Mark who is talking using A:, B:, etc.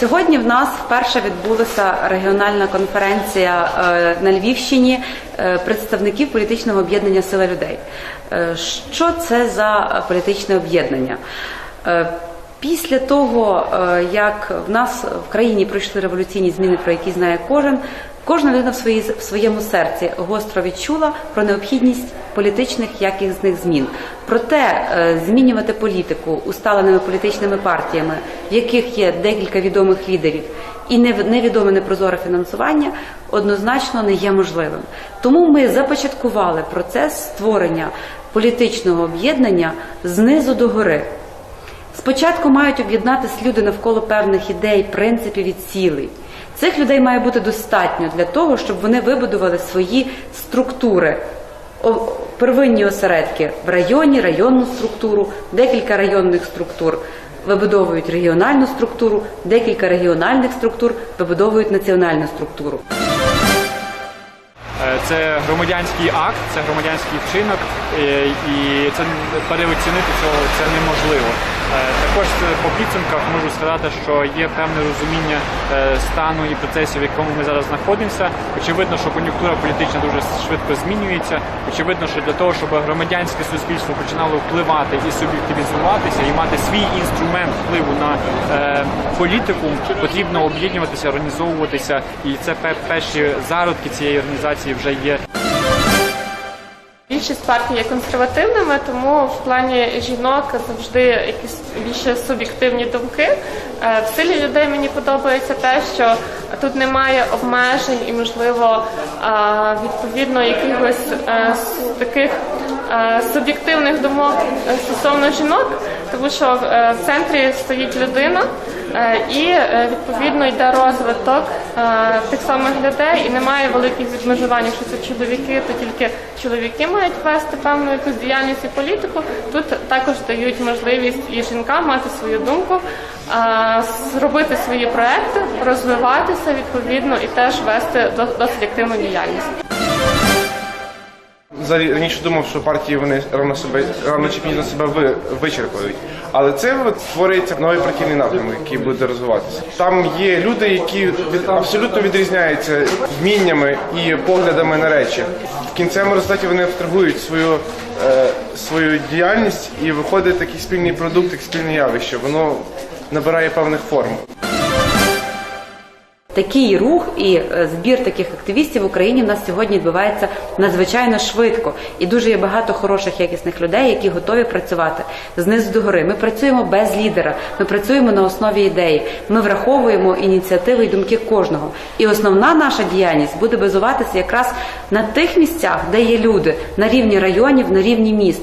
A: Сьогодні в нас вперше відбулася регіональна конференція е, на Львівщині е, представників політичного об'єднання Сила людей. Е, Що це за політичне об'єднання? Після того, як в нас в країні пройшли революційні зміни, про які знає кожен, кожна людина в, своїй, в своєму серці гостро відчула про необхідність політичних якісних змін. Проте е, змінювати політику усталеними політичними партіями, в яких є декілька відомих лідерів, і нев- невідоме непрозоре фінансування, однозначно не є можливим. Тому ми започаткували процес створення політичного об'єднання знизу до гори. Спочатку мають об'єднатися люди навколо певних ідей, принципів і цілей. Цих людей має бути достатньо для того, щоб вони вибудували свої структури, первинні осередки в районі, районну структуру, декілька районних структур вибудовують регіональну структуру, декілька регіональних структур вибудовують національну структуру.
B: Е, Це громадянський акт, це громадянський вчинок, е, і це переоцінити цього це неможливо. Е, Також по підсумках можу сказати, що є певне розуміння е, стану і процесів, в якому ми зараз знаходимося. Очевидно, що кон'юнктура політична дуже швидко змінюється. Очевидно, що для того, щоб громадянське суспільство починало впливати і суб'єктивізуватися, і мати свій інструмент впливу на е, політику, потрібно об'єднуватися, організовуватися, і це перші зародки цієї організації вже є.
C: Більшість партій є консервативними, тому в плані жінок завжди якісь більше суб'єктивні думки. Е, В силі людей мені подобається те, що тут немає обмежень і, можливо, е, відповідно якихось е, таких суб'єктивних думок стосовно жінок, тому що в центрі стоїть людина. Е, І е, відповідно йде розвиток е, тих самих людей, і немає великих відмежувань. Якщо це чоловіки, то тільки чоловіки мають вести певну якусь діяльність і політику. Тут також дають можливість і жінкам мати свою думку, зробити свої проекти, розвиватися відповідно і теж вести до- досить активну діяльність.
D: Раніше думав, що партії вони рано себе рано чи пізно себе ви, вичерпають. Але це створюється новий партійний напрямок, який буде розвиватися. Там є люди, які абсолютно відрізняються вміннями і поглядами на речі. В кінцевому результаті вони абстрагують свою, е, свою діяльність і виходить такий спільний продукт, як спільне явище. Воно набирає певних форм.
A: Такий рух і е, збір таких активістів в Україні в нас сьогодні відбувається надзвичайно швидко, і дуже є багато хороших якісних людей, які готові працювати знизу до гори. Ми працюємо без лідера, ми працюємо на основі ідеї. Ми враховуємо ініціативи і думки кожного. І основна наша діяльність буде базуватися якраз на тих місцях, де є люди, на рівні районів, на рівні міст.